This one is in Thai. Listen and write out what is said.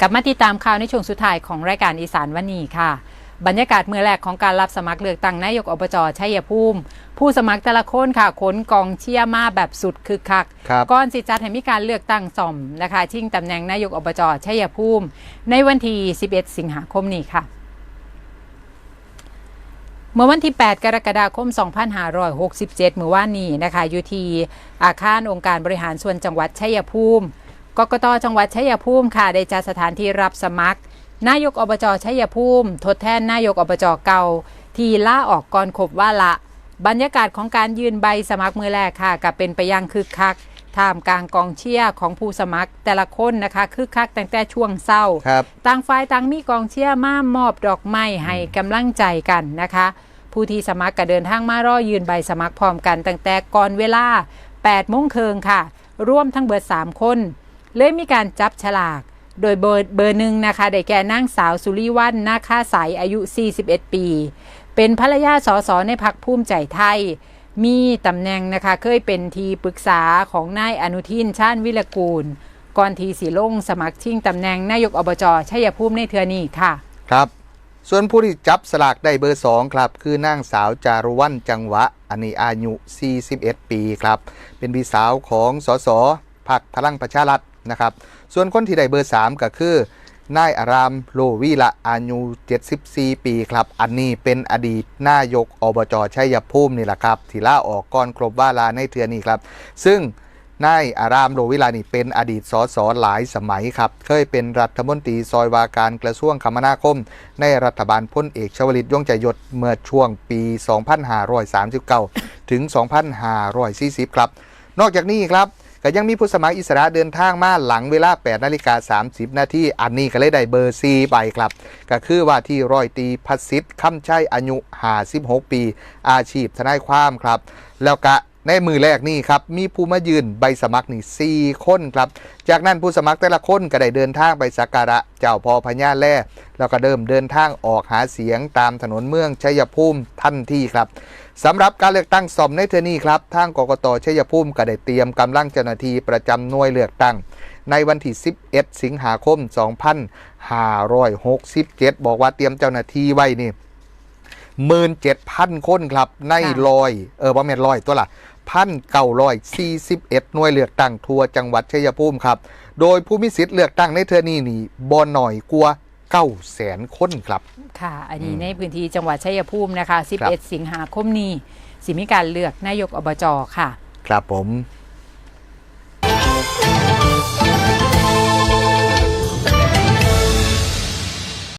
กลับมาติดตามข่าวในช่วงสุดท้ายของรายการอีสานวันนี้ค่ะ บรรยากาศเมื่อแรกของการรับสมัครเลือกตั้งนายกอบจชัยภูมิ ผู้สมัครแต่ละคนค่ะขนกองเชียร์มาแบบสุดคึกคักครับก่อนสิจัดให้มีการเลือกตั้งซ่อมนะคะชิงตำแหน่งนายกอบจชัยภูมิ ในวันที่ 11 สิงหาคมนี้ค่ะเมื่อวันที่ 8 กรกฎาคม 2567 เมื่อวานนี้นะคะอยู่ที่อาคารองค์การบริหารส่วนจังหวัดชัยภูมิ กกตจังหวัดชัยภูมิค่ะได้จัดสถานที่รับสมัคร นายกอบจชัยภูมิ ทดแทนนายกอบจเก่า ที่ล่าออกก่อนครบว่าละ บรรยากาศของการยืนใบสมัครมือแรกค่ะกับเป็นไปอย่างคึกคักท่ามกลางกองเชียร์ของผู้สมัครแต่ละคนนะคะคึกคักตั้งแต่ช่วงเศร้าครับต่างฝ่ายต่างมีกองเชียร์มามอบดอกไม้ให้กำลังใจกันนะคะ ผู้ที่สมัครก็เดินทางมารอยืนใบสมัครพร้อมกันตั้งแต่ก่อนเวลา8โมงเคิงค่ะ ร่วมทั้งเบิด 3 คน เลยมีการจับฉลาก โดยเบอร์เบอร์หนึ่งนะคะได้แก่นางสาวสุริวัลนาคาใสายอายุ 41 ปี เป็นภรรยาสสในพักภูมิใจไทย มีตำแหน่งนะคะเคยเป็นทีปรึกษาของนายอนุทินชาญวิรกูล ก่อนทีสีลงสมัครชิงตำแหน่งนายกอบจชัยภูมิในเทือนี้ค่ะ ครับ ส่วนผู้ที่จับสลากได้เบอร์2ครับ คือนางสาวจารุวรรณจังหวะอันนี้อายุ 41 ปีครับ เป็นพี่สาวของสสพักพลังประชารัฐ นะครับ ส่วนคนที่ได้เบอร์ 3 ก็คือนายอารามโลวีละอายุ74 ปีครับ อันนี้เป็นอดีตนายกอบจชัยภูมินี่แหละครับที่ล่าออกก่อนครบว่าลาในเทือนี้ครับ ซึ่งนายอารามโรวิลานี่เป็นอดีตสสหลายสมัยครับ เคยเป็นรัฐมนตรีซอยวาการกระทรวงคมนาคม ในรัฐบาลพลเอกชวลิตย่งใจยศเมื่อช่วงปี 2539 ถึง 2540 ครับ นอกจากนี้ครับ ก็ยังมีผู้สมัครอิสระเดินทางมาหลังเวลา 8นาฬิกา 30 นาทีอันนี้ก็เลยได้เบอร์ซีไปครับ ก็คือว่าที่ร้อยตีพัสิทธิ์คำชัยอายุ 56 ปี อาชีพทนายความครับ แล้วก็ ในมือแรกนี่ครับมีผู้มายืนใบสมัครนี่4คนครับจากนั้นผู้สมัครแต่ละคนก็ได้เดินทางไปสักการะเจ้าพ่อพญาแล่แล้วก็เดิมเดินทางออกหาเสียงตามถนนเมืองชัยภูมิทันทีครับสำหรับการเลือกตั้งซ่อมในเทอนี้ครับทางกกตชัยภูมิก็ได้เตรียมกำลังเจ้าหน้าที่ประจำหน่วยเลือกตั้ง ในวันที่ 11 สิงหาคม 2567 บอกว่าเตรียมเจ้าหน้าที่ไว้นี่ 17,000คนครับในค่ะลอยเออว่าแม่นลอยตัวละพันเก้าร้อยสี่สิบเอ็ดหน่วยเลือกตั้งทั่วจังหวัดชัยภูมิครับ โดยผู้มีสิทธิ์เลือกตั้งในเทอนี้นี่บอหน่อยกลัวเก้าแสนคนครับ ค่ะ อันนี้อืมในพื้นที่จังหวัดชัยภูมินะคะครับ11 สิงหาคมนี้ สิมีการเลือกนายกอบจค่ะ ครับผมค